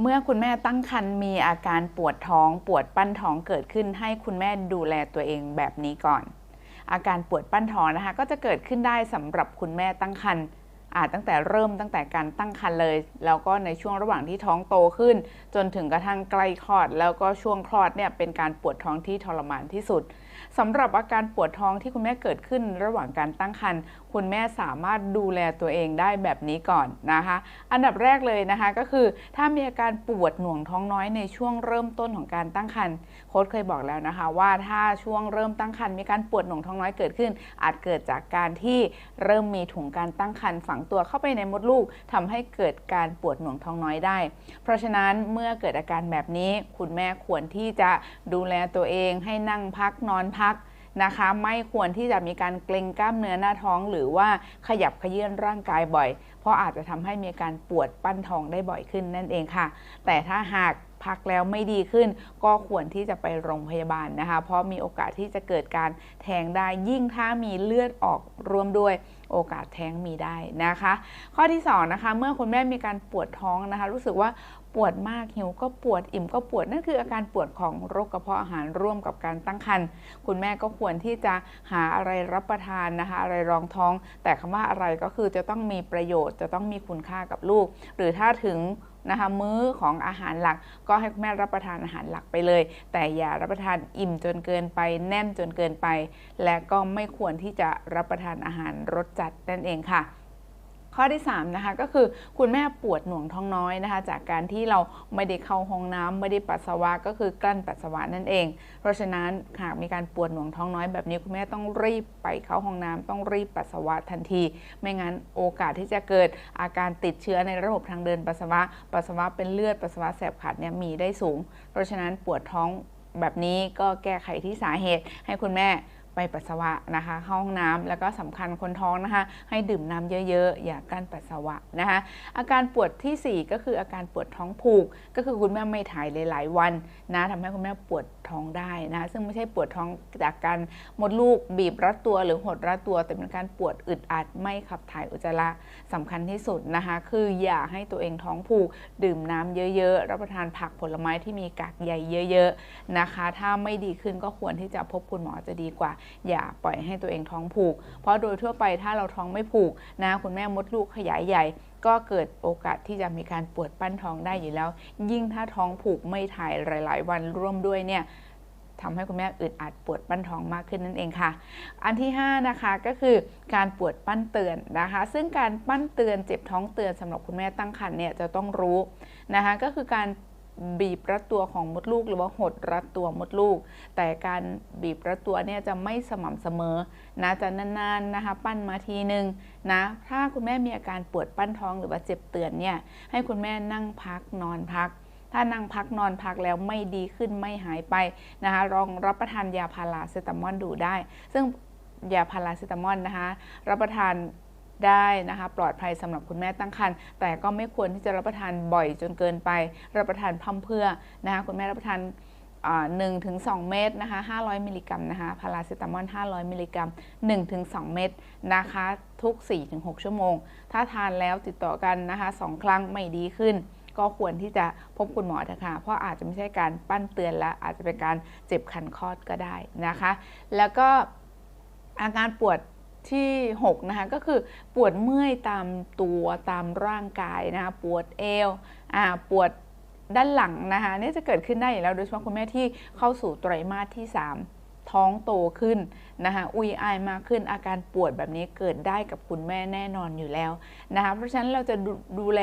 เมื่อคุณแม่ตั้งครรภ์มีอาการปวดท้องปวดปั้นท้องเกิดขึ้น ให้คุณแม่ดูแลตัวเองแบบนี้ก่อน อาการปวดปั้นท้องนะคะ ก็จะเกิดขึ้นได้สำหรับคุณแม่ตั้งครรภ์อาจตั้งแต่เริ่มตั้งแต่การตั้งครรภ์เลย แล้วก็ในช่วงระหว่างที่ท้องโตขึ้น จนถึงกระทั่งใกล้คลอด แล้วก็ช่วงคลอดเนี่ยเป็นการปวดท้องที่ทรมานที่สุด สำหรับอาการปวดท้องที่คุณแม่เกิดขึ้นระหว่างการตั้งครรภ์คุณแม่สามารถดูแลตัวเองได้แบบนี้ก่อนนะคะ อันดับแรกเลยนะคะก็คือถ้ามีอาการปวดหน่วงท้องน้อยในช่วงเริ่มต้นของการตั้งครรภ์โค้ชเคยบอกแล้วนะคะ ว่าถ้าช่วงเริ่มตั้งครรภ์มีการปวดหน่วงท้องน้อยเกิดขึ้น อาจเกิดจากการที่เริ่มมีถุงการตั้งครรภ์ฝังตัวเข้าไปในมดลูกทำให้เกิดการปวดหน่วงท้องน้อยได้ เพราะฉะนั้นเมื่อเกิดอาการแบบนี้ คุณแม่ควรที่จะดูแลตัวเองให้นั่งพักนอนพักนะคะ ไม่ควรที่จะมีการเกร็งกล้ามเนื้อหน้าท้อง หรือว่าขยับขยื่นร่างกายบ่อย เพราะอาจจะทำให้มีการปวดปั้นท้องได้บ่อยขึ้นนั่นเองค่ะ แต่ถ้าหาก พักแล้วไม่ดีขึ้น ก็ควรที่จะไปโรงพยาบาลนะคะ เพราะมีโอกาสที่จะเกิดการแทงได้ยิ่งถ้ามีเลือดออกร่วมด้วยโอกาสแท้งมีได้นะคะ ข้อที่2นะคะเมื่อคุณแม่มีการปวดท้องนะคะ รู้สึกว่าปวดมากหิวก็ปวดอิ่มก็ปวดนั่นคืออาการปวดของโรคกระเพาะอาหารร่วมกับการตั้งครรภ์คุณแม่ก็ควรที่จะหาอะไรรับประทานนะคะ อะไรรองท้อง แต่คำว่าอะไรก็คือจะต้องมีประโยชน์ จะต้องมีคุณค่ากับลูก หรือถ้าถึง นะคะมื้อของอาหารหลัก ก็ให้คุณแม่รับประทานอาหารหลักไปเลย แต่อย่ารับประทานอิ่มจนเกินไป แน่นจนเกินไป และก็ไม่ควรที่จะรับประทานอาหารรสจัดนั่นเองค่ะ ข้อที่3นะคะก็คือคุณแม่ปวดหน่วงท้องน้อยนะคะ จากการที่เราไม่ได้เข้าห้องน้ำไม่ได้ปัสสาวะก็คือกลั้นปัสสาวะนั่นเอง เพราะฉะนั้นหากมีการปวดหน่วงท้องน้อยแบบนี้คุณแม่ต้องรีบไปเข้าห้องน้ำต้องรีบปัสสาวะทันที ไม่งั้นโอกาสที่จะเกิดอาการติดเชื้อในระบบทางเดินปัสสาวะ ปัสสาวะเป็นเลือดปัสสาวะแสบขัดเนี่ยมีได้สูง เพราะฉะนั้นปวดท้องแบบนี้ก็แก้ไขที่สาเหตุให้คุณแม่ ไปปัสสาวะนะคะห้องน้ำแล้วก็สำคัญคนท้องนะคะ ให้ดื่มน้ำเยอะๆ อย่ากั้นปัสสาวะนะคะ อาการปวดที่ 4 ก็คืออาการปวดท้องผูก ก็คือคุณแม่ไม่ถ่ายหลายๆวันนะทำให้คุณแม่ปวดท้องได้นะ ซึ่งไม่ใช่ปวดท้องจากการมดลูกบีบรัดตัวหรือหดรัดตัว แต่เป็นการปวดอึดอัดไม่ขับถ่ายอุจจาระสำคัญที่สุดนะคะ คืออย่าให้ตัวเองท้องผูก ดื่มน้ำเยอะๆ รับประทานผักผลไม้ที่มีกากใยเยอะ ๆ นะคะ ถ้าไม่ดีขึ้นก็ควรที่จะพบคุณหมอจะดีกว่าอย่าปล่อยให้ตัวเองท้องผูก เพราะโดยทั่วไปถ้าเราท้องไม่ผูกนะคุณแม่มดลูกขยายใหญ่ ก็เกิดโอกาสที่จะมีการปวดปั้นท้องได้อยู่แล้ว ยิ่งถ้าท้องผูกไม่ถ่ายหลาย ๆ วันร่วมด้วยเนี่ยทำให้คุณแม่อึดอัดปวดปั้นท้องมากขึ้นนั่นเองค่ะ อันที่ 5 นะคะก็คือการปวดปั้นเตือนนะคะ ซึ่งการปั้นเตือนเจ็บท้องเตือนสำหรับคุณแม่ตั้งครรภ์เนี่ยจะต้องรู้นะคะก็คือการ บีบรัดตัวของมดลูก หรือว่าหดรัดตัวมดลูก แต่การบีบรัดตัวเนี่ยจะไม่สม่ำเสมอนะจะนานๆนะคะ ปั้นมาทีหนึ่งนะถ้าคุณแม่มีอาการปวดปั้นท้องหรือว่าเจ็บเตือนเนี่ยให้คุณแม่นั่งพักนอนพัก ถ้านั่งพักนอนพักแล้วไม่ดีขึ้นไม่หายไปนะคะลองรับประทานยาพาราเซตามอลดูได้ ซึ่งยาพาราเซตามอลนะคะ รับประทาน ได้นะคะปลอดภัยสำหรับคุณแม่ตั้งครรภ์แต่ก็ไม่ควรที่จะรับประทานบ่อยจนเกินไป รับประทานพั่มเพื่อนะคะคุณแม่รับประทานหนึ่งถึงสองเม็ดนะคะห้าร้อยมิลลิกรัมนะคะพาราเซตามอลห้าร้อยมิลลิกรัมหนึ่งถึงสองเม็ดนะคะทุกสี่ถึงหกชั่วโมง ถ้าทานแล้วติดต่อกันนะคะสองครั้งไม่ดีขึ้น ก็ควรที่จะพบคุณหมอเถอะค่ะเพราะอาจจะไม่ใช่การปั้นเตือนและอาจจะเป็นการเจ็บคันคลอดก็ได้นะคะ แล้วก็อาการปวด ที่6นะคะก็คือปวดเมื่อยตามตัวตามร่างกายนะคะปวดเอวอ่าปวดด้านหลังนะคะนี่จะเกิดขึ้นได้อยู่แล้วโดยเฉพาะคุณแม่ที่เข้าสู่ไตรมาสที่ 3 ท้องโตขึ้นนะคะอุยอายมากขึ้นอาการปวดแบบนี้เกิดได้กับคุณแม่แน่นอนอยู่แล้วนะคะเพราะฉะนั้นเราจะดูแล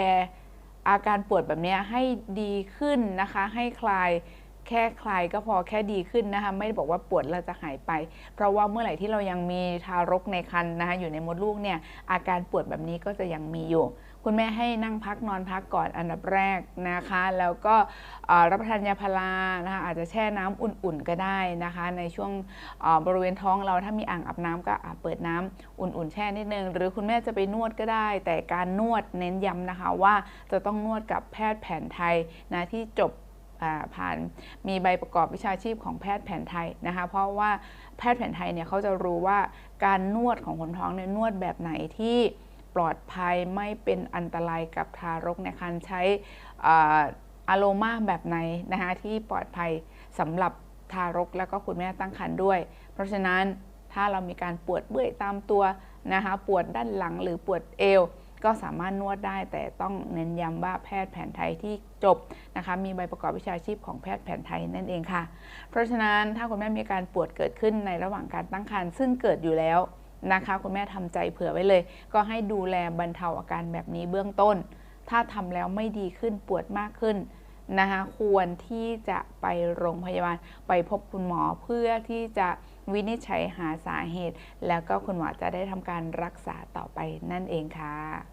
อาการปวดแบบนี้ให้ดีขึ้นนะคะให้คลาย แค่คลายก็พอแค่ดีขึ้นนะคะไม่ได้บอกว่าปวดเราจะหายไป เพราะว่าเมื่อไหร่ที่เรายังมีทารกในครรภ์นะคะอยู่ในมดลูกเนี่ยอาการปวดแบบนี้ก็จะยังมีอยู่ คุณแม่ให้นั่งพักนอนพักก่อนอันดับแรกนะคะ แล้วก็รับประทานยาพารานะคะอาจจะแช่น้ำอุ่นๆก็ได้นะคะ ในช่วงบริเวณท้องเราถ้ามีอ่างอาบน้ำก็เปิดน้ำอุ่นๆแช่นิดนึง หรือคุณแม่จะไปนวดก็ได้ แต่การนวดเน้นย้ำนะคะว่าจะต้องนวดกับแพทย์แผนไทยนะที่จบ ผ่านมีใบประกอบวิชาชีพของแพทย์แผนไทยนะคะ เพราะว่าแพทย์แผนไทยเนี่ยเขาจะรู้ว่าการนวดของคนท้องเนี่ยนวดแบบไหนที่ปลอดภัยไม่เป็นอันตรายกับทารกในครรภ์ใช้อะโลมาแบบไหนนะคะที่ปลอดภัยสำหรับทารกแล้วก็คุณแม่ตั้งครรภ์ด้วย เพราะฉะนั้นถ้าเรามีการปวดเบื่อยตามตัวนะคะปวดด้านหลังหรือปวดเอว ก็สามารถนวดได้แต่ต้องเน้นย้ำว่าแพทย์แผนไทยที่จบนะคะมีใบประกอบวิชาชีพของแพทย์แผนไทยนั่นเองค่ะ เพราะฉะนั้นถ้าคุณแม่มีการปวดเกิดขึ้นในระหว่างการตั้งครรภ์ซึ่งเกิดอยู่แล้วนะคะคุณแม่ทำใจเผื่อไว้เลย ก็ให้ดูแลบรรเทาอาการแบบนี้เบื้องต้น ถ้าทำแล้วไม่ดีขึ้นปวดมากขึ้นนะคะควรที่จะไปโรงพยาบาลไปพบคุณหมอเพื่อที่จะวินิจฉัยหาสาเหตุ แล้วก็คุณหมอจะได้ทำการรักษาต่อไปนั่นเองค่ะ